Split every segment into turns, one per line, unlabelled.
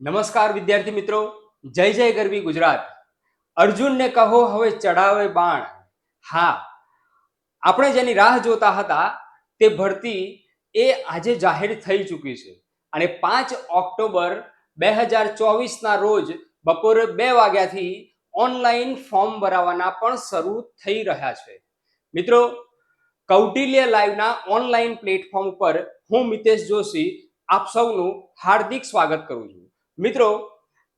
નમસ્કાર વિદ્યાર્થી મિત્રો. જય જય ગરવી ગુજરાત. અર્જુનને કહો હવે ચડાવે બાણ. હા, આપણે જેની રાહ જોતા હતા તે ભરતી એ આજે જાહેર થઈ ચૂકી છે. અને પાંચ ઓક્ટોબર બે હજાર ચોવીસના રોજ બપોરે બે વાગ્યાથી ઓનલાઈન ફોર્મ ભરાવાના પણ શરૂ થઈ રહ્યા છે. મિત્રો, કૌટિલ્ય લાઈવના ઓનલાઈન પ્લેટફોર્મ પર હું મિતેશ જોશી આપ સૌનું હાર્દિક સ્વાગત કરું છું. મિત્રો,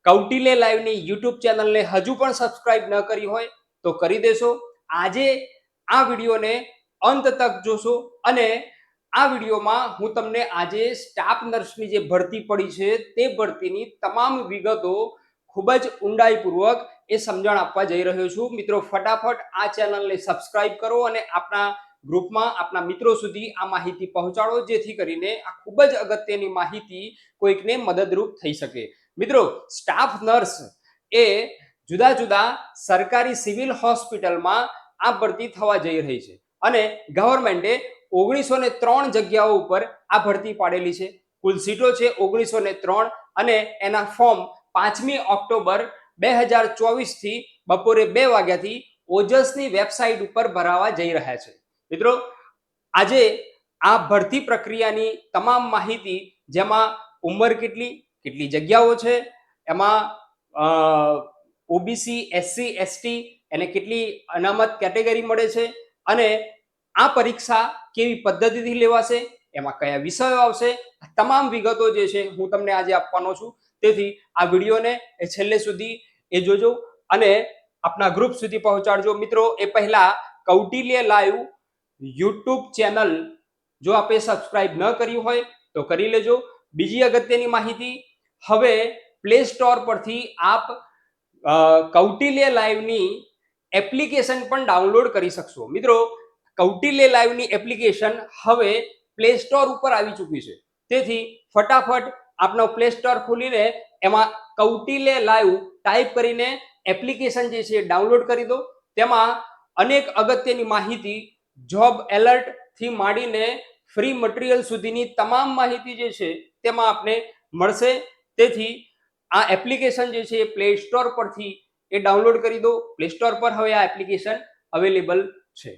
કૌટિલ્ય લાઈવની યુટ્યુબ ચેનલને હજુ પણ સબસ્ક્રાઇબ ન કરી હોય તો કરી દેશો. આજે આ વિડીયોને અંત તક જોશો અને આ વિડીયોમાં હું તમને આજે સ્ટાફ નર્સની જે ભરતી પડી છે તે ભરતીની તમામ વિગતો ખૂબ જ ઊંડાઈપૂર્વક એ સમજણ આપવા જઈ રહ્યો છું. મિત્રો, ફટાફટ આ ચેનલને સબસ્ક્રાઇબ કરો અને આપણા ગ્રુપમાં આપના મિત્રો સુધી આ માહિતી પહોંચાડો, જેથી કરીને આ ખૂબ જ અગત્યની માહિતી કોઈકને મદદરૂપ થઈ શકે. મિત્રો, સ્ટાફ નર્સ એ જુદા જુદા સરકારી સિવિલ હોસ્પિટલમાં આ ભરતી થવા જઈ રહી છે અને ગવર્મેન્ટે ઓગણીસો ને ત્રણ જગ્યાઓ ઉપર આ ભરતી પાડેલી છે. કુલ સીટો છે ઓગણીસો ને ત્રણ અને એના ફોર્મ પાંચમી ઓક્ટોબર બે હજાર ચોવીસથી બપોરે બે વાગ્યાથી ઓજસની વેબસાઇટ ઉપર ભરાવા જઈ રહ્યા છે. મિત્રો, આજે આ ભરતી પ્રક્રિયાની તમામ માહિતી જેમાં ઉંમર કેટલી કેટલી જગ્યાઓ છે, એમાં ઓબીસી, એસસી, એસટી એને કેટલી અનામત કેટેગરી મળે છે અને આ પરીક્ષા કેવી પદ્ધતિથી લેવાશે, એમાં કયા વિષયો આવશે તમામ વિગતો જે છે હું તમને આજે આપવાનો છું. તેથી આ વિડીયોને એ છેલ્લે સુધી એ જોજો અને આપણા ગ્રુપ સુધી પહોંચાડજો. મિત્રો, એ પહેલા કૌટિલ્ય લાઈવ યુટ્યુબ ચેનલ જો આપે સબસ્ક્રાઇબ ન કરી હોય, તો કરી લેજો. બીજી અગત્યની માહિતી, હવે પ્લે સ્ટોર પરથી આપ કૌટિલ્ય લાઈવની એપ્લિકેશન પણ ડાઉનલોડ કરી શકશો. મિત્રો, કૌટિલ્ય લાઈવની એપ્લિકેશન હવે પ્લે સ્ટોર ઉપર આવી ચૂકી છે. તેથી ફટાફટ આપનો પ્લે સ્ટોર ખોલીને એમાં કૌટિલ્ય લાઈવ ટાઈપ કરીને એપ્લિકેશન જે છે ડાઉનલોડ કરી દો. તેમાં અનેક અગત્યની માહિતી જોબ એલર્ટથી માંડીને ફ્રી મટીરિયલ સુધીની તમામ માહિતી જે છે, તેમાં આપને મળશે. તેથી આ એપ્લિકેશન જે છે એ પ્લે સ્ટોર પરથી એ ડાઉનલોડ કરી દો. પ્લે સ્ટોર પર હવે આ એપ્લિકેશન અવેલેબલ છે.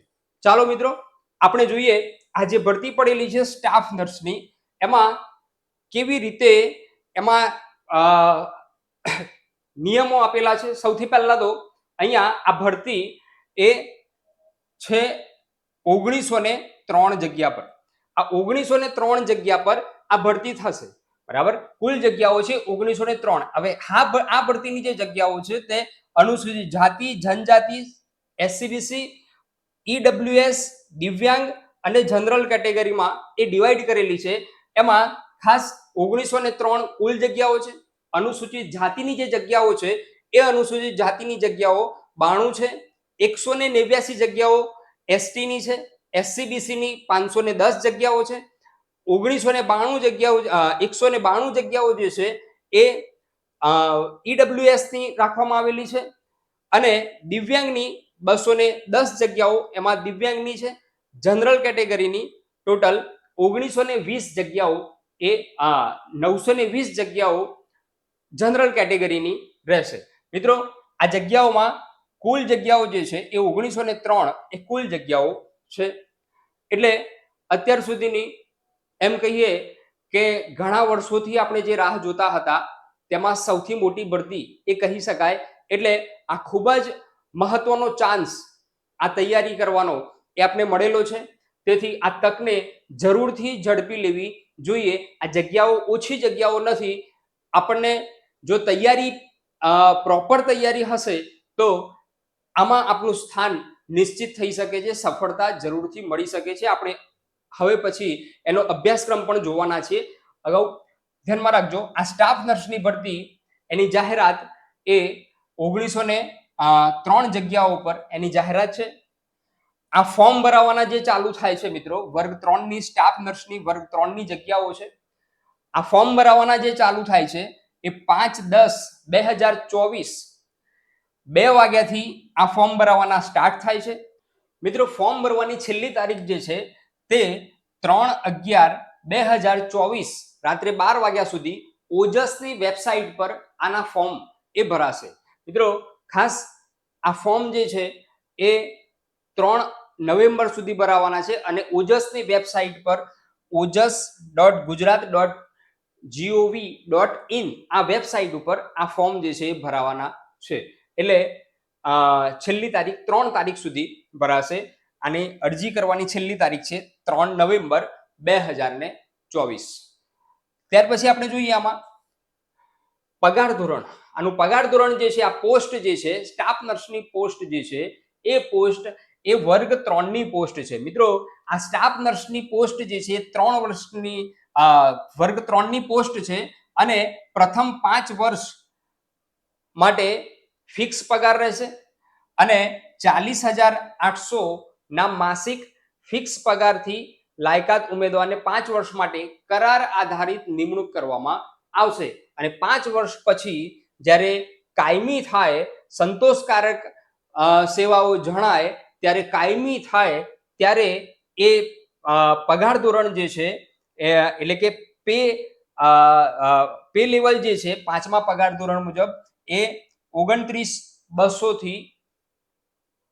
ચાલો મિત્રો, આપણે જોઈએ આ જે ભરતી પડેલી છે સ્ટાફ નર્સની એમાં કેવી રીતે એમાં નિયમો આપેલા છે. સૌથી પહેલાં તો અહીંયા આ ભરતી એ છે ઓગણીસો ને ત્રણ જગ્યા પર. આ ઓગણીસો ને ત્રણ જગ્યા પર આ ભરતી થશે. બરાબર? કુલ જગ્યાઓ છે ઓગણીસો ને ત્રણ. હવે હા આ ભરતીની જે જગ્યાઓ છે તે અનુસૂચિત જાતિ, જનજાતિ એસસીબીસી ઈડબ્લ્યુએસ દિવ્યાંગ અને જનરલ કેટેગરીમાં એ ડિવાઈડ કરેલી છે. એમાં ખાસ ઓગણીસો ને ત્રણ કુલ જગ્યાઓ છે. અનુસૂચિત જાતિની જે જગ્યાઓ છે, એ અનુસૂચિત જાતિની જગ્યાઓ બાણું છે. એકસો ને નેવ્યાસી જગ્યાઓ એસટીની છે એસસીબીસીની પાંચસો ને દસ જગ્યાઓ છે ઓગણીસો ને બાણું જગ્યાઓ એકસો ને બાણું જગ્યાઓ જે છે એ ઈડબ્લ્યુએસની રાખવામાં આવેલી છે અને દિવ્યાંગની બસો ને દસ જગ્યાઓ એમાં દિવ્યાંગની છે. જનરલ કેટેગરીની ટોટલ ઓગણીસો ને વીસ જગ્યાઓ એ નવસો ને વીસ જગ્યાઓ જનરલ કેટેગરીની રહેશે. મિત્રો, આ જગ્યાઓમાં કુલ જગ્યાઓ જે છે એ ઓગણીસો ને ત્રણ એ કુલ જગ્યાઓ છે. એટલે અત્યાર સુધીની એમ કહીએ કે ઘણા વર્ષોથી આપણે જે રાહ જોતા હતા, તેમાં સૌથી મોટી ભરતી એ કહી શકાય. એટલે આ ખૂબ જ મહત્વનો ચાન્સ આ તૈયારી કરવાનો એ આપને મળેલો છે. તેથી આ તકને જરૂરથી ઝડપી લેવી જોઈએ. આ જગ્યાઓ ઓછી જગ્યાઓ નથી. આપણને જો તૈયારી પ્રોપર તૈયારી હશે તો આમાં આપણું સ્થાન નિશ્ચિત થઈ શકે છે, સફળતા જરૂરથી મળી શકે છે. આપણે હવે પછી એનો અભ્યાસક્રમ પણ જોવાના છે અગાઉ ધ્યાનમાં રાખજો, આ સ્ટાફ નર્સની ભરતી, એની જાહેરાત એ ઓગણીસો ને ત્રણ જગ્યાઓ પર એની જાહેરાત છે. આ ફોર્મ ભરાવાના જે ચાલુ થાય છે મિત્રો, વર્ગ ત્રણની સ્ટાફ નર્સની વર્ગ ત્રણની જગ્યાઓ છે. આ ફોર્મ ભરાવાના જે ચાલુ થાય છે એ પાંચ દસ બે હજાર ચોવીસ બે વાગ્યાથી આ ફોર્મ ભરાવાના સ્ટાર્ટ થાય છે. મિત્રો, ફોર્મ ભરવાની છેલ્લી તારીખ જે છે, તે ત્રણ અગિયાર બે હજાર ચોવીસ રાત્રે બાર વાગ્યા સુધી ઓજસની વેબસાઇટ પર આના ફોર્મ એ ભરાશે. મિત્રો, ખાસ આ ફોર્મ જે છે, એ ત્રણ નવેમ્બર સુધી ભરાવાના છે અને ઓજસની વેબસાઇટ પર Ojas dot Gujarat dot G O V dot in આ વેબસાઇટ ઉપર આ ફોર્મ જે છે એ ભરાવાના છે. એટલે છેલ્લી તારીખ, ત્રણ તારીખ સુધી ભરાશે. અને અરજી કરવાની છેલ્લી તારીખ છે ત્રણ નવેમ્બર બે હજાર ને ચોવીસ. ત્યાર પછી આપણે જોઈએ આમાં. પગાર ધોરણ. આનું પગાર ધોરણ જે છે, આ પોસ્ટ જે છે સ્ટાફ નર્સની પોસ્ટ જે છે, એ પોસ્ટ, એ વર્ગ ત્રણની પોસ્ટ છે. મિત્રો, આ સ્ટાફ નર્સની પોસ્ટ જે છે, ત્રણ વર્ષની વર્ગ ત્રણની પોસ્ટ છે. અને પ્રથમ પાંચ વર્ષ માટે ફિક્સ પગાર રહેશે અને ચાલીસ હજાર આઠસો ના માસિક ફિક્સ પગારથી લાયકાત ઉમેદવારને પાંચ વર્ષ માટે કરાર આધારિત નિમણૂક કરવામાં આવશે. અને પાંચ વર્ષ પછી જ્યારે કાયમી થાય, સંતોષકારક સેવાઓ જણાય, ત્યારે કાયમી થાય, ત્યારે એ પગાર ધોરણ જે છે એટલે કે પે પે લેવલ જે છે, પાંચમા પગાર ધોરણ મુજબ એ ઓગણત્રીસ બસો થી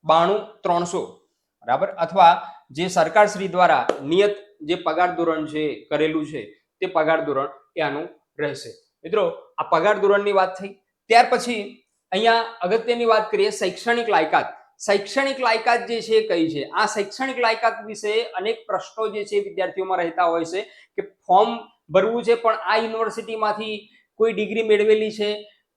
બાણું ત્રણસો, બરાબર? અથવા જે સરકારશ્રી દ્વારા નિયત જે પગાર ધોરણ છે કરેલું છે, તે પગાર ધોરણ આનું રહેશે. મિત્રો, આ પગાર ધોરણની વાત થઈ. ત્યાર પછી અહીંયા અગત્યની વાત કરીએ શૈક્ષણિક લાયકાત. શૈક્ષણિક લાયકાત જે છે કઈ છે? આ શૈક્ષણિક લાયકાત વિશે અનેક પ્રશ્નો જે છે વિદ્યાર્થીઓમાં રહેતા હોય છે કે ફોર્મ ભરવું છે પણ આ યુનિવર્સિટીમાંથી કોઈ ડિગ્રી મેળવેલી છે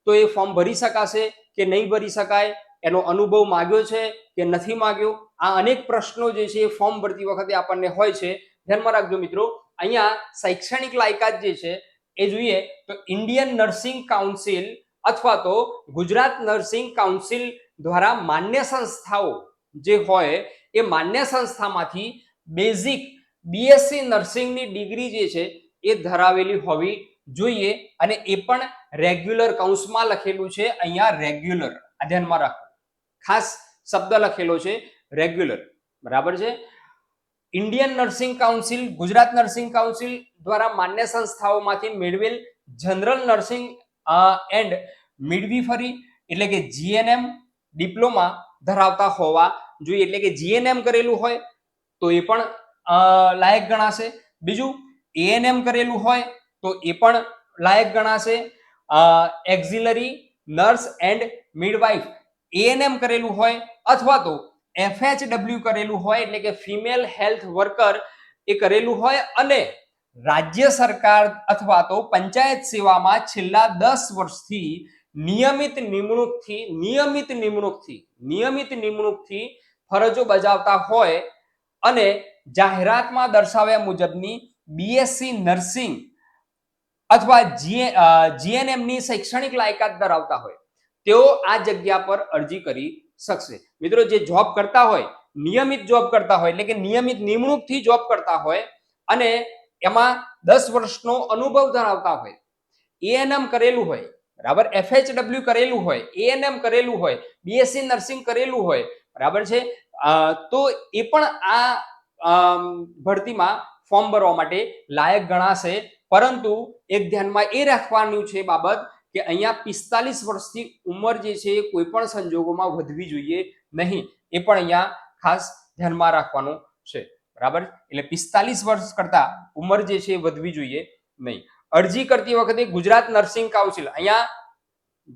તો એ ફોર્મ ભરી શકાશે કે નહીં ભરી શકાય? એનો અનુભવ માગ્યો છે કે નથી માગ્યો? આ અનેક પ્રશ્નો જે છે એ ફોર્મ ભરતી વખતે આપણને હોય છે. ધ્યાનમાં રાખજો મિત્રો, અહીંયા શૈક્ષણિક લાયકાત જે છે એ જોઈએ તો ઇન્ડિયન નર્સિંગ કાઉન્સિલ અથવા તો ગુજરાત નર્સિંગ કાઉન્સિલ દ્વારા માન્ય સંસ્થાઓ જે હોય એ માન્ય સંસ્થામાંથી બેઝિક બીએસસી નર્સિંગની ડિગ્રી જે છે એ ધરાવેલી હોવી જોઈએ અને એ પણ રેગ્યુલર કૌંસમાં લખેલું છે. અહીંયા રેગ્યુલર આ ધ્યાનમાં રાખો. ખાસ શબ્દ લખેલો છે રેગ્યુલર બરાબર છે? Indian nursing council Gujarat nursing council દ્વારા માન્ય સંસ્થાઓમાંથી મેળવેલ જનરલ નર્સિંગ એન્ડ મિડવીફરી એટલે કે જીએનએમ ડિપ્લોમા ધરાવતા હોવા જોઈએ. એટલે કે જીએનએમ કરેલું હોય તો એ પણ લાયક ગણાશે. બીજું એએનએમ કરેલું હોય તો એ પણ લાયક ગણાશે. Auxiliary nurse and midwife ANM કરેલું હોય અથવા તો એફએચડબલ્યુ કરેલું હોય, એટલે કે ફિમેલ હેલ્થ વર્કર એ કરેલું હોય અને રાજ્ય સરકાર અથવા તો પંચાયત સેવામાં છેલ્લા દસ વર્ષથી નિયમિત નિમણૂકથી નિયમિત નિમણૂકથી નિયમિત નિમણૂકથી ફરજો બજાવતા હોય અને જાહેરાતમાં દર્શાવ્યા મુજબની બીએસસી નર્સિંગ અથવા જીએનએમની શૈક્ષણિક લાયકાત ધરાવતા હોય, તેઓ આ જગ્યા પર અરજી કરી શકશે. મિત્રો, જે જોબ કરતા હોય, નિયમિત જોબ કરતા હોય, એટલે કે નિયમિત નિમણૂકથી જોબ કરતા હોય, અને એમાં દસ વર્ષનો અનુભવ ધરાવતા હોય એએનએમ કરેલું હોય, બરાબર? એફએચડબલ્યુ કરેલું હોય એએનએમ કરેલું હોય બીએસસી નર્સિંગ કરેલું હોય, બરાબર છે? તો એ પણ આ ભરતીમાં ફોર્મ ભરવા માટે લાયક ગણાશે પરંતુ એક ધ્યાનમાં એ રાખવાનું છે બાબત કે અહીંયા પિસ્તાલીસ વર્ષથી ઉંમર જે છે એ કોઈ પણ સંજોગોમાં વધવી જોઈએ નહીં. એ પણ અહીંયા ખાસ ધ્યાનમાં રાખવાનું છે. બરાબર? એટલે પિસ્તાલીસ વર્ષ કરતા ઉંમર જે છે એ વધવી જોઈએ નહીં. અરજી કરતી વખતે ગુજરાત નર્સિંગ કાઉન્સિલ, અહીંયા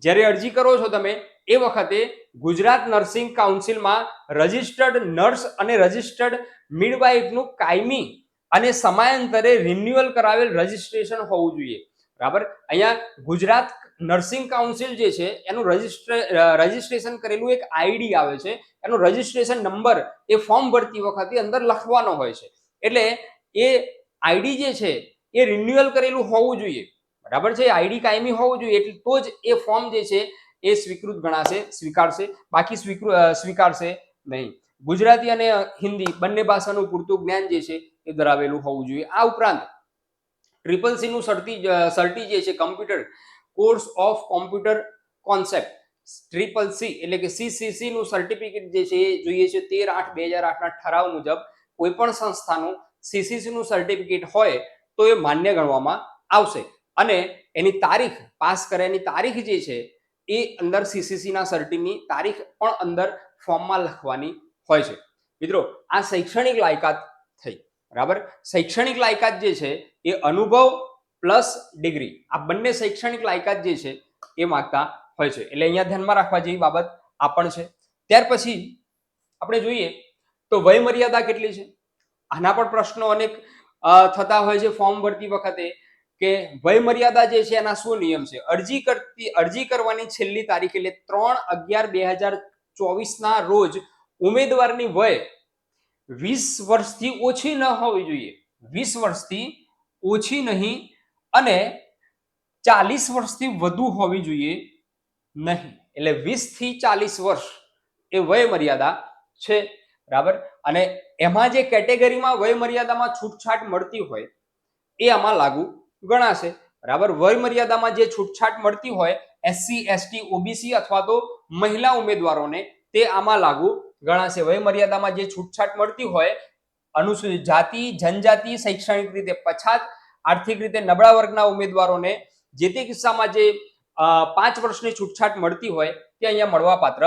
જ્યારે અરજી કરો છો તમે, એ વખતે ગુજરાત નર્સિંગ કાઉન્સિલમાં રજિસ્ટર્ડ નર્સ અને રજિસ્ટર્ડ મિડવાઇફનું કાયમી અને સમયાંતરે રિન્યુઅલ કરાવેલ રજિસ્ટ્રેશન હોવું જોઈએ. બરાબર? અહીંયા ગુજરાત નર્સિંગ કાઉન્સિલ જે છે, એનું રજિસ્ટ્રે રજિસ્ટ્રેશન કરેલું એક આઈડી આવે છે. એનો રજિસ્ટ્રેશન નંબર એ ફોર્મ ભરતી વખતે અંદર લખવાનો હોય છે. એટલે એ આઈડી જે છે, એ રિન્યુઅલ કરેલું હોવું જોઈએ. બરાબર છે? આઈડી કાયમી હોવું જોઈએ. એટલે તો જ એ ફોર્મ જે છે, એ સ્વીકૃત ગણાશે, સ્વીકારશે. બાકી સ્વીકૃ સ્વીકારશે નહીં. ગુજરાતી અને હિન્દી બંને ભાષાનું પૂરતું જ્ઞાન જે છે એ ધરાવેલું હોવું જોઈએ. આ ઉપરાંત ટ્રિપલ સીનું સર્ટી સર્ટી જે છે computer course of computer concept triple C એટલે કે સીસીસીનું સર્ટિફિકેટ જે છે, એ જોઈએ છે તેર આઠ બે હજાર આઠના ઠરાવ મુજબ કોઈ પણ સંસ્થાનું સીસીસીનું સર્ટિફિકેટ હોય તો એ માન્ય ગણવામાં આવશે. અને એની તારીખ પાસ કર્યાની તારીખ જે છે, એ અંદર સીસીસીના સર્ટિની તારીખ પણ અંદર ફોર્મમાં લખવાની હોય છે. મિત્રો, આ શૈક્ષણિક લાયકાત થઈ. બરાબર? શૈક્ષણિક લાયકાત જે છે એ અનુભવ પ્લસ ડિગ્રી. આ બંને શૈક્ષણિક લાયકાત જે છે એ માગતા હોય છે. એટલે અહીંયા ધ્યાનમાં રાખવા જેવી બાબત આ પણ છે. ત્યાર પછી આપણે જોઈએ તો વય મર્યાદા કેટલી છે? આના પણ પ્રશ્નો અનેક થતા હોય છે ફોર્મ ભરતી વખતે કે વય મર્યાદા જે છે એના શું નિયમ છે? અરજી કરતી, અરજી કરવાની છેલ્લી તારીખ એટલે ત્રણ અગિયાર બે હજાર ચોવીસના રોજ ઉમેદવારની વય વીસ વર્ષથી ઓછી ન હોવી જોઈએ. વીસ વર્ષથી ઓછી નહીં અને ચાલીસ વર્ષથી વધુ હોવી જોઈએ નહીં. એટલે વીસથી ચાલીસ વર્ષ એ વય મર્યાદા છે, બરાબર? અને એમાં જે કેટેગરીમાં વય મર્યાદામાં છૂટછાટ મળતી હોય એ આમાં લાગુ ગણાશે, બરાબર? વય મર્યાદામાં જે છૂટછાટ મળતી હોય, એસસી, એસટી, ઓબીસી અથવા તો મહિલા ઉમેદવારોને તે આમાં લાગુ ગણાશે. વય મર્યાદામાં જે છૂટછાટ મળતી હોય, અનુસૂચિત જાતિ, જનજાતિ, શૈક્ષણિક રીતે પછાત, આર્થિક રીતે નબળા વર્ગના ઉમેદવારોને જે તે કિસ્સામાં જે પાંચ વર્ષની છૂટછાટ મળતી હોય, તે અહીંયા મળવાપાત્ર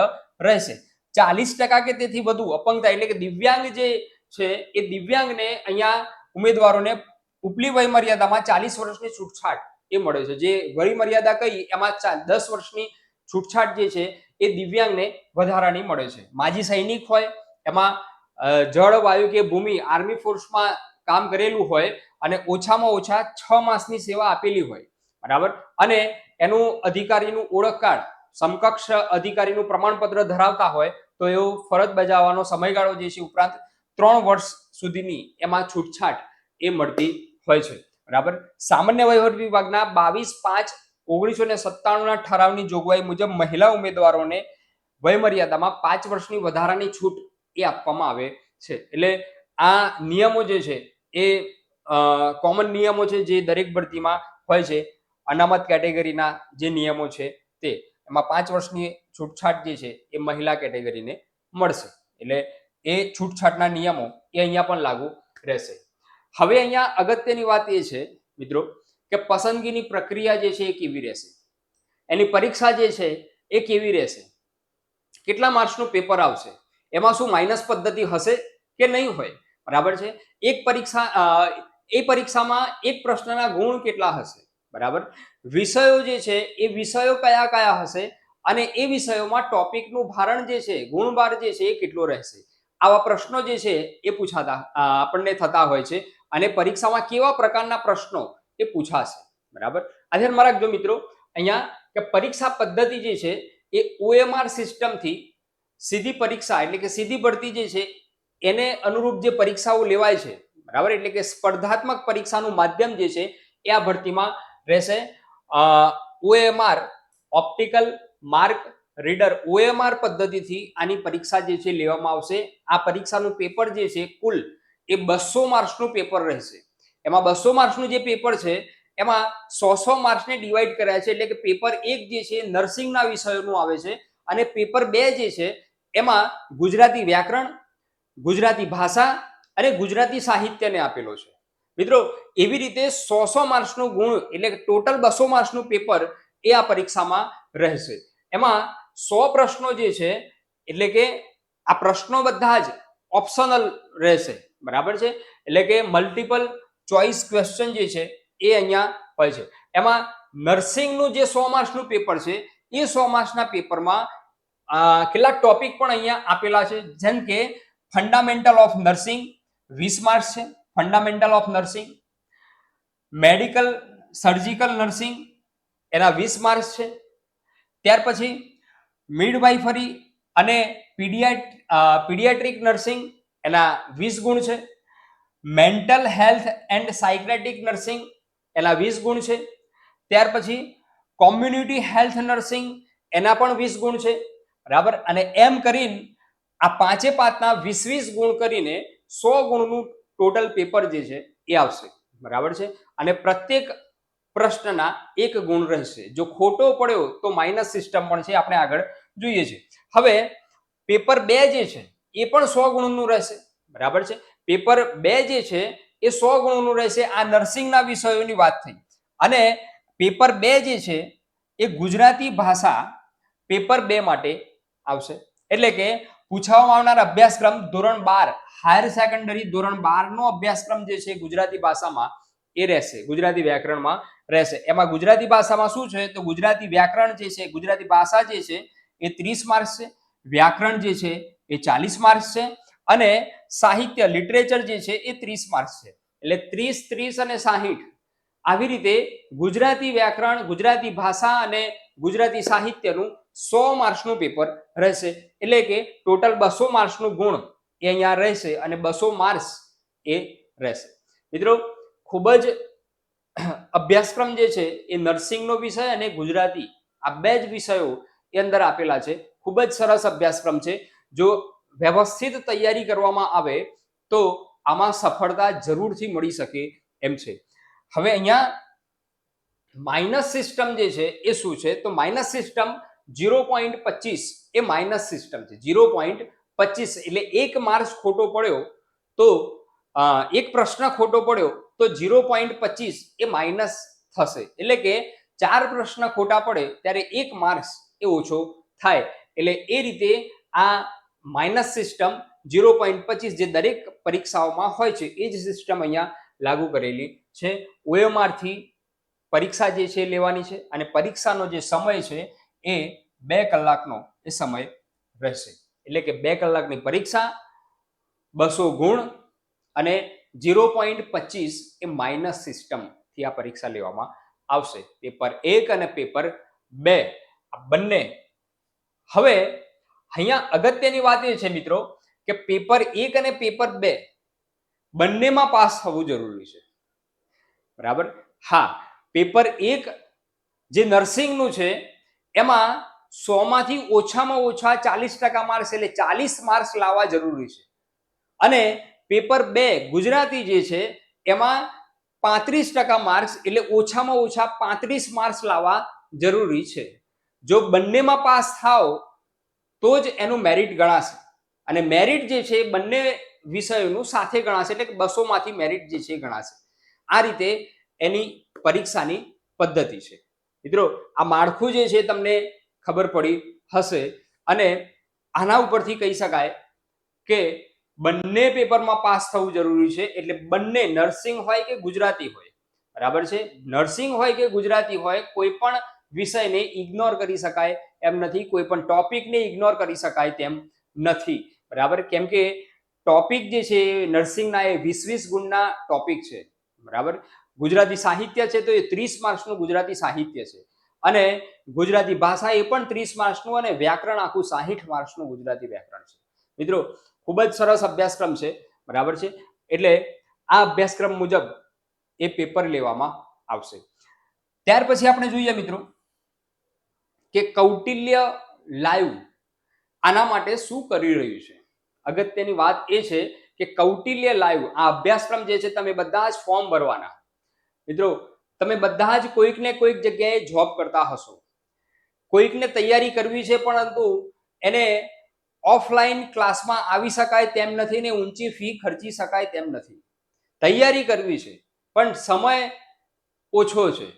રહેશે. ચાલીસ ટકા કે તેથી વધુ અપંગતા એટલે કે દિવ્યાંગ જે છે, એ દિવ્યાંગને અહીંયા ઉમેદવારોને ઉપલી વય મર્યાદામાં ચાલીસ વર્ષની છૂટછાટ એ મળે છે. જે વય મર્યાદા કહી એમાં દસ વર્ષની છૂટછાટ જે છે એ દિવ્યાંગને વધારાની મળે છે. માજી સૈનિક હોય, એમાં જળ, વાયુ કે ભૂમિ આર્મી ફોર્સમાં કામ કરેલું હોય અને ઓછામાં ઓછા છ માસની સેવા આપેલી હોય. બરાબર? અને એનું અધિકારીનું ઓળખ કાર્ડ સમકક્ષ અધિકારીનું પ્રમાણપત્ર ધરાવતા હોય, તો એવો ફરજ બજાવવાનો સમયગાળો જે છે ઉપરાંત ત્રણ વર્ષ સુધીની એમાં છૂટછાટ એ મળતી હોય છે. બરાબર? સામાન્ય વહીવટ વિભાગના બાવીસ પાંચ ઓગણીસો ને સત્તાણુંના ઠરાવની જોગવાઈ મુજબ મહિલા ઉમેદવારોને વયમર્યાદામાં પાંચ વર્ષની વધારાની છૂટ એ આપવામાં આવે છે. એટલે આ નિયમો જે છે એ કોમન નિયમો છે જે દરેક ભરતીમાં હોય છે. અનામત કેટેગરીના જે નિયમો છે તે, એમાં પાંચ વર્ષની છૂટછાટ જે છે એ મહિલા કેટેગરીને મળશે. એટલે એ છૂટછાટના નિયમો એ અહીંયા પણ લાગુ રહેશે. હવે અહીંયા અગત્યની વાત એ છે, મિત્રો કે પસંદગીની પ્રક્રિયા જે છે એ કેવી રહેશે? એની પરીક્ષા જે છે એ કેવી રહેશે? કેટલા માર્ક્સનું પેપર આવશે? એમાં શું માઇનસ પદ્ધતિ હશે કે નહીં હોય? બરાબર છે? એક પરીક્ષા એ પરીક્ષામાં એક પ્રશ્નના ગુણ કેટલા હશે? બરાબર? વિષયો જે છે એ વિષયો કયા કયા હશે? અને એ વિષયોમાં ટોપિકનું ભારણ જે છે, ગુણભાર જે છે એ કેટલો રહેશે? આવા પ્રશ્નો જે છે એ પૂછાતા આપણને થતા હોય છે. અને પરીક્ષામાં કેવા પ્રકારના પ્રશ્નો એ પૂછાશે. બરાબર? આ ધ્યાનમાં રાખજો મિત્રો, અહીંયા કે પરીક્ષા પદ્ધતિ જે છે, એ ઓએમઆર સિસ્ટમથી સીધી પરીક્ષા એટલે કે સીધી ભરતી જે છે, એને અનુરૂપ જે પરીક્ષાઓ લેવાય છે, બરાબર? એટલે કે સ્પર્ધાત્મક પરીક્ષાનું માધ્યમ જે છે, એ આ ભરતીમાં રહેશે. OMR, optical mark reader, OMR પદ્ધતિથી આની પરીક્ષા જે છે લેવામાં આવશે. આ પરીક્ષાનું પેપર જે છે, કુલ એ બસો માર્ક્સનું પેપર રહેશે. એમાં બસો માર્ક્સનું જે પેપર છે, એમાં સો સો માર્ક્સને ડિવાઈડ કર્યા છે, એટલે કે પેપર એક જે છે નર્સિંગના વિષયોનું આવે છે અને પેપર બે જે છે, એમાં ગુજરાતી વ્યાકરણ, ગુજરાતી ભાષા અને ગુજરાતી સાહિત્યને આપેલો છે. મિત્રો, એવી રીતે સો સો માર્ક્સનું ગુણ, એટલે કે ટોટલ બસો માર્ક્સનું પેપર એ આ પરીક્ષામાં રહેશે. એમાં સો પ્રશ્નો જે છે, એટલે કે આ પ્રશ્નો બધા જ ઓપ્શનલ રહેશે. બરાબર છે? એટલે કે મલ્ટિપલ ચોઇસ ક્વેશ્ચન જે છે, એ અહીંયા હોય છે. એમાં નર્સિંગનું જે સો માર્ક્સનું પેપર છે, એ સો માર્ક્સના પેપરમાં કેટલાક ટોપિક પણ અહીંયા આપેલા છે. જેમ કે ફંડામેન્ટલ ઓફ નર્સિંગ વીસ માર્ક્સ છે. Fundamental of nursing medical surgical nursing એના વીસ માર્ક્સ છે. ત્યાર પછી મિડવાઇફરી અને પીડિયા પીડિયાટ્રિક નર્સિંગ એના વીસ ગુણ છે. Mental health and psychiatric nursing એના વીસ ગુણ છે. ત્યાર પછી કોમ્યુનિટી હેલ્થ નર્સિંગ એના પણ વીસ ગુણ છે. બરાબર? અને એમ કરીને આ પાંચે પાંચના વીસ વીસ ગુણ કરીને સો ગુણનું ટોટલ પેપર જે છે એ આવશે. બરાબર છે? અને પ્રત્યેક પ્રશ્નના એક ગુણ રહેશે. જો ખોટો પડ્યો તો માઇનસ સિસ્ટમ પણ છે, આપણે આગળ જોઈએ છે. હવે પેપર બે જે છે, એ પણ સો ગુણનું રહેશે. બરાબર છે? પેપર બે જે છે, એ સો ગુણનું રહેશે. આ નર્સિંગના વિષયોની વાત થઈ. અને પેપર બે જે છે, એ ગુજરાતી ભાષા પેપર બે માટે આવશે. એટલે કે પૂછવામાં આવનાર અભ્યાસક્રમ ધોરણ બાર, હાયર સેકન્ડરી ધોરણ બાર નો અભ્યાસક્રમ જે છે, ગુજરાતી ભાષામાં એ રહેશે. ગુજરાતી વ્યાકરણમાં રહેશે. એમાં ગુજરાતી ભાષામાં શું છે? તો ગુજરાતી વ્યાકરણ જે છે, ગુજરાતી ભાષા જે છે, એ ત્રીસ માર્ક્સ છે. વ્યાકરણ જે છે, એ ચાલીસ માર્ક્સ છે. અને સાહિત્ય લિટરેચર જે છે એ ત્રીસ માર્ક્સ છે. એટલે ત્રીસ ત્રીસ અને સાહીઠ આવી રીતે ગુજરાતી વ્યાકરણ, ગુજરાતી ભાષા અને ગુજરાતી સાહિત્યનું સો માર્ક્સનું પેપર રહેશે. એટલે કે ટોટલ બસો માર્ક્સનું ગુણ એ અહીંયા રહેશે અને બસો માર્ક્સ એ રહેશે. મિત્રો, ખૂબ જ અભ્યાસક્રમ જે છે એ નર્સિંગનો વિષય અને ગુજરાતી આ બે જ વિષયો એ અંદર આપેલા છે. ખૂબ જ સરસ અભ્યાસક્રમ છે. જો વ્યવસ્થિત તૈયારી કરવામાં આવે તો આમાં સફળતા જરૂરથી મળી શકે એમ છે. હવે અહીંયા માઇનસ સિસ્ટમ જે છે એ શું છે? તો માઇનસ સિસ્ટમ ઝીરો પોઈન્ટ પચીસ એ માઇનસ સિસ્ટમ છે. ઝીરો પોઈન્ટ પચીસ એટલે એક માર્ક્સ ખોટો પડ્યો તો એક પ્રશ્ન ખોટો પડ્યો તો ઝીરો પોઈન્ટ પચીસ એ માઇનસ થશે. એટલે કે ચાર પ્રશ્ન ખોટા પડે ત્યારે એક માર્ક્સ એ ઓછો થાય. એટલે એ રીતે આ માઇનસ સિસ્ટમ ઝીરો પોઈન્ટ પચીસ જે દરેક પરીક્ષાઓમાં હોય છે, એ જ સિસ્ટમ અહીંયા લાગુ કરેલી છે. ઓએમઆરથી પરીક્ષા જે છે લેવાની છે અને પરીક્ષાનો જે સમય છે એ બે કલાકનો એ સમય રહેશે. એટલે કે બે કલાકની પરીક્ષા, બસો ગુણ અને ઝીરો પોઈન્ટ પચીસ એ માઇનસ સિસ્ટમથી આ પરીક્ષા લેવામાં આવશે. પેપર એક અને પેપર બે, આ બંને. હવે અહીંયા અગત્યની વાત એ છે મિત્રો કે પેપર એક અને પેપર બે બંનેમાં પાસ થવું જરૂરી છે. બરાબર? હા, પેપર એક જે નર્સિંગનું છે, એમાં સોમાંથી ઓછામાં ઓછા ચાલીસ ટકા માર્ક્સ એટલે ચાલીસ માર્ક્સ લાવવા જરૂરી છે. અને પેપર બે ગુજરાતી જે છે, એમાં પાંત્રીસ ટકા માર્ક્સ એટલે ઓછામાં ઓછા પાંત્રીસ માર્ક્સ લાવવા જરૂરી છે. જો બંનેમાં પાસ થાવ તો જ એનું મેરિટ ગણાશે. અને મેરિટ જે છે બંને વિષયોનું સાથે ગણાશે એટલે કે બસોમાંથી મેરિટ જે છે ગણાશે. આ રીતે એની પરીક્ષાની પદ્ધતિ છે. મિત્રો, આ માળખું જે છે તમને ખબર પડી હશે અને આના ઉપરથી કહી શકાય કે બંને પેપરમાં પાસ થવું જરૂરી છે એટલે બંને નર્સિંગ હોય કે ગુજરાતી હોય. બરાબર છે? નર્સિંગ હોય કે ગુજરાતી હોય, કોઈ પણ વિષયને ઇગ્નોર કરી શકાય, એમ નથી, કોઈ પણ ટોપિકને ઇગ્નોર કરી શકાય તેમ નથી. બરાબર? કેમ કે ટોપિક જે છે નર્સિંગના એ વીસ વીસ ગુણના ટોપિક છે. બરાબર? ગુજરાતી સાહિત્ય છે, તો એ ત્રીસ માર્ક્સનું ગુજરાતી સાહિત્ય છે. અને ગુજરાતી ભાષા એ પણ ત્રીસ માર્ક્સનું અને વ્યાકરણ આખું સાહીઠ માર્ક્સનું ગુજરાતી વ્યાકરણ છે. મિત્રો, ખૂબ જ સરસ અભ્યાસક્રમ છે. બરાબર છે? એટલે આ અભ્યાસક્રમ મુજબ એ પેપર લેવામાં આવશે. ત્યાર પછી આપણે જોઈએ મિત્રો કે કૌટિલ્ય લાઈવ આના માટે શું કરી રહ્યું છે? અગત્યની વાત એ છે કે કૌટિલ્ય લાઈવ આ અભ્યાસક્રમ જે છે તમે બધા જ ફોર્મ ભરવાના. મિત્રો, તમે બધા જ કોઈક ને કોઈક જગ્યાએ જોબ કરતા હશો. કોઈકને તૈયારી કરવી છે પરંતુ એને ઓફલાઈન ક્લાસમાં આવી શકાય તેમ નથી ને ઊંચી ફી ખર્ચી શકાય તેમ નથી. તૈયારી કરવી છે, પણ સમય ઓછો છે.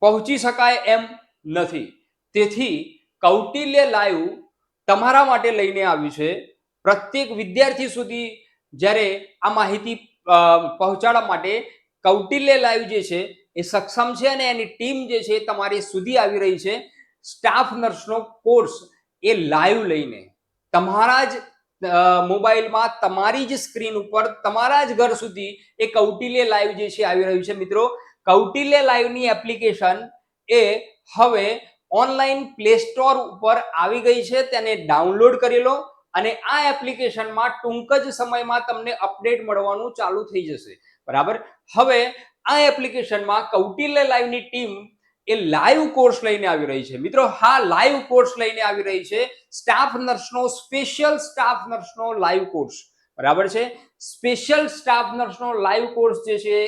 પહોંચી શકાય એમ નથી. તેથી કૌટિલ્ય લાઈવ તમારા માટે લઈને આવ્યું છે. પ્રત્યેક વિદ્યાર્થી સુધી જ્યારે આ માહિતી પહોંચાડવા માટે કૌટિલ્ય લાઈવ જે છે એ સક્ષમ છે અને એની ટીમ જે છે તમારી સુધી આવી રહી છે. સ્ટાફ નર્સનો કોર્સ એ લાઈવ લઈને. તમારા જ મોબાઈલમાં તમારી જ સ્ક્રીન ઉપર તમારા જ ઘર સુધી એ કૌટિલ્ય લાઈવ જે છે આવી રહ્યું છે. મિત્રો, કૌટિલ્ય લાઈવની એપ્લિકેશન એ હવે ઓનલાઈન પ્લે સ્ટોર ઉપર આવી ગઈ છે, તેને ડાઉનલોડ કરી લો અને આ એપ્લિકેશનમાં ટૂંક જ સમયમાં તમને અપડેટ મળવાનું ચાલુ થઈ જશે. બરાબર? હવે આ એપ્લિકેશનમાં કૌટિલ્ય લાઈવની ટીમ એ લાઈવ કોર્સ લઈને આવી રહી છે. મિત્રો, હા, લાઈવ કોર્સ લઈને આવી રહી છે. સ્ટાફ નર્સનો, સ્પેશિયલ સ્ટાફ નર્સનો લાઈવ કોર્સ. બરાબર છે? સ્પેશિયલ સ્ટાફ નર્સનો લાઈવ કોર્સ જે છે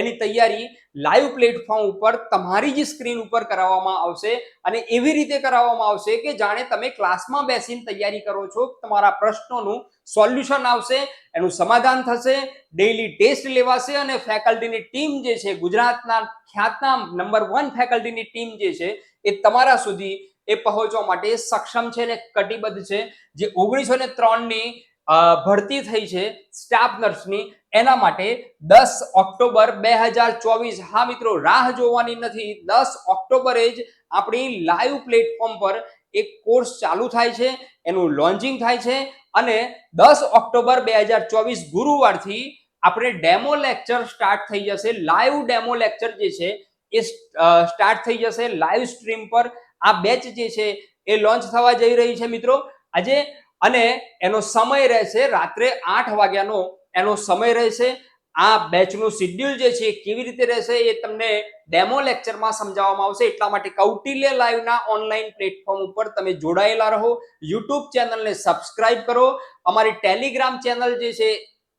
એની તૈયારી લાઈવ પ્લેટફોર્મ ઉપર તમારી જ સ્ક્રીન ઉપર કરાવવામાં આવશે અને એવી રીતે કરાવવામાં આવશે કે જાણે તમે ક્લાસમાં બેસીને તૈયારી કરો છો, તમારા પ્રશ્નોનું સોલ્યુશન આવશે, એનું સમાધાન થશે ડેઈલી ટેસ્ટ લેવાશે અને ફેકલ્ટીની ટીમ જે છે, ગુજરાતના ખ્યાતનામ નંબર વન ફેકલ્ટીની ટીમ જે છે, એ તમારા સુધી એ પહોંચવા માટે સક્ષમ છે અને કટિબદ્ધ છે. જે ઓગણીસો ને ત્રણની ભરતી થઈ છે સ્ટાફ નર્સની એના માટે દસ ઓક્ટોબર બે હજાર ચોવીસ, હા મિત્રો, રાહ જોવાની નથી. દસ ઓક્ટોબરે જ આપણી લાઈવ પ્લેટફોર્મ પર એક કોર્સ ચાલુ થાય છે. એનું લોન્ચિંગ થાય છે અને દસ ઓક્ટોબર બે હજાર ચોવીસ ગુરુવારથી આપણે ડેમો લેક્ચર સ્ટાર્ટ થઈ જશે. લાઈવ ડેમો લેક્ચર જે છે એ સ્ટાર્ટ થઈ જશે. લાઈવ સ્ટ્રીમ પર આ બેચ જે છે એ લોન્ચ થવા જઈ રહી છે મિત્રો. આજે અને એનો સમય રહેશે રાત્રે આઠ વાગ્યાનો. એનો સમય રહેશે. આ બેચનું શિડ્યુલ જે છે કેવી રીતે રહેશે એ તમને ડેમો લેક્ચરમાં સમજાવવામાં આવશે. એટલા માટે કૌટિલ્ય લાઈવના ઓનલાઈન પ્લેટફોર્મ ઉપર તમે જોડાયેલા રહો. યુટ્યુબ ચેનલને સબસ્ક્રાઇબ કરો. અમારી ટેલિગ્રામ ચેનલ જે છે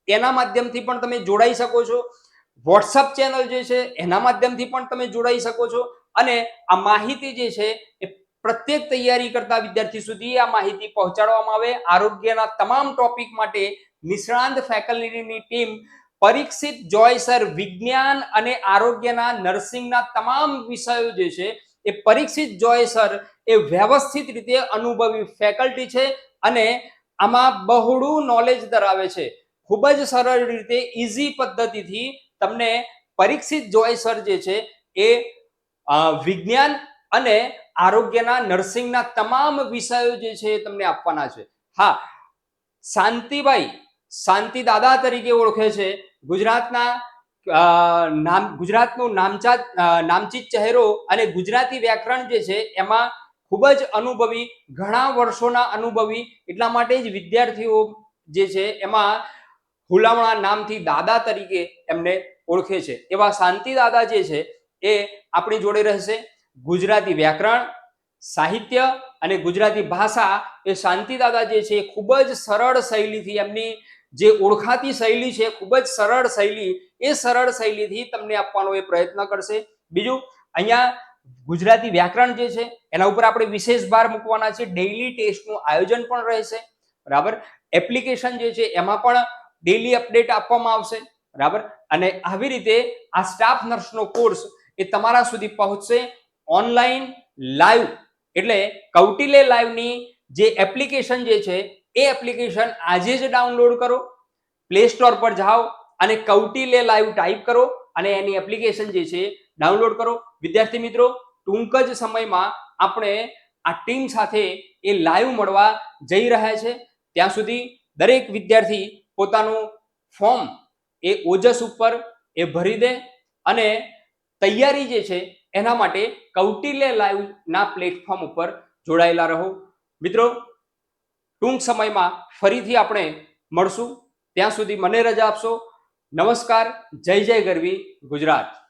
એના માધ્યમથી પણ તમે જોડાઈ શકો છો. વોટ્સઅપ ચેનલ જે છે એના માધ્યમથી પણ તમે જોડાઈ શકો છો. અને આ માહિતી જે છે એ પ્રત્યેક તૈયારી કરતા વિદ્યાર્થી સુધી આ માહિતી પહોંચાડવામાં આવે. આરોગ્યના તમામ ટોપિક માટે નિષ્ણાંત ફેકલ્ટીની ટીમ, પરીક્ષિત જોય સર, વિજ્ઞાન અને આરોગ્યના નર્સિંગના તમામ વિષયો જે છે એ પરીક્ષિત જોય સર એ વ્યવસ્થિત રીતે અનુભવી ફેકલ્ટી છે અને આમાં બહોળું નોલેજ ધરાવે છે. ખૂબ જ સરળ રીતે ઇઝી પદ્ધતિથી તમને પરીક્ષિત જોય સર જે છે એ વિજ્ઞાન અને આરોગ્યના નર્સિંગના તમામ વિષયો જે છે એ તમને આપવાના છે. હા શાંતિભાઈ શાંતિ દાદા તરીકે ઓળખે છે. ગુજરાતના નામ, ગુજરાતનું નામચાત નામચીત ચહેરો અને ગુજરાતી વ્યાકરણ જે છે એમાં ખૂબ જ અનુભવી, ઘણા વર્ષોના અનુભવી, એટલા માટે જ વિદ્યાર્થીઓ જે છે એમાં હુલામણા નામથી દાદા તરીકે એમને ઓળખે છે. એવા શાંતિ દાદા જે છે એ આપણી જોડે રહેશે. ગુજરાતી વ્યાકરણ, સાહિત્ય અને ગુજરાતી ભાષા એ શાંતિદાદા જે છે એ ખૂબ જ સરળ શૈલીથી એમની જે ઓળખાતી શૈલી છે ખૂબ જ સરળ શૈલી, એ સરળ શૈલીથી તમને આપવાનો એ પ્રયત્ન કરશે. બીજું, અહીંયા ગુજરાતી વ્યાકરણ જે છે એના ઉપર આપણે વિશેષ ભાર મૂકવાના છે. ડેઇલી ટેસ્ટનું આયોજન પણ રહેશે. બરાબર? એપ્લિકેશન જે છે એમાં પણ ડેઇલી અપડેટ આપવામાં આવશે. બરાબર? અને આવી રીતે આ સ્ટાફ નર્સનો કોર્સ એ તમારા સુધી પહોંચશે. ઓનલાઈન લાઈવ એટલે કૌટિલ્ય લાઈવની જે એપ્લિકેશન જે છે, એ એપ્લિકેશન આજે જ ડાઉનલોડ કરો પ્લે સ્ટોર પર જાઓ અને કૌટિલ્ય લાઈવ ટાઈપ કરો અને એની એપ્લિકેશન જે છે ડાઉનલોડ કરો. વિદ્યાર્થી મિત્રો, ટૂંક જ સમયમાં આપણે આ ટીમ સાથે એ લાઈવ મળવા જઈ રહ્યા છે. ત્યાં સુધી દરેક વિદ્યાર્થી પોતાનું ફોર્મ એ ઓજસ ઉપર એ ભરી દે અને તૈયારી જે છે એના માટે કૌટિલ્ય લાઈવના પ્લેટફોર્મ ઉપર જોડાયેલા રહો. મિત્રો, ટૂંક સમયમાં ફરીથી આપણે મળશું. ત્યાં સુધી મને રજા આપશો. નમસ્કાર, જય જય ગરવી ગુજરાત.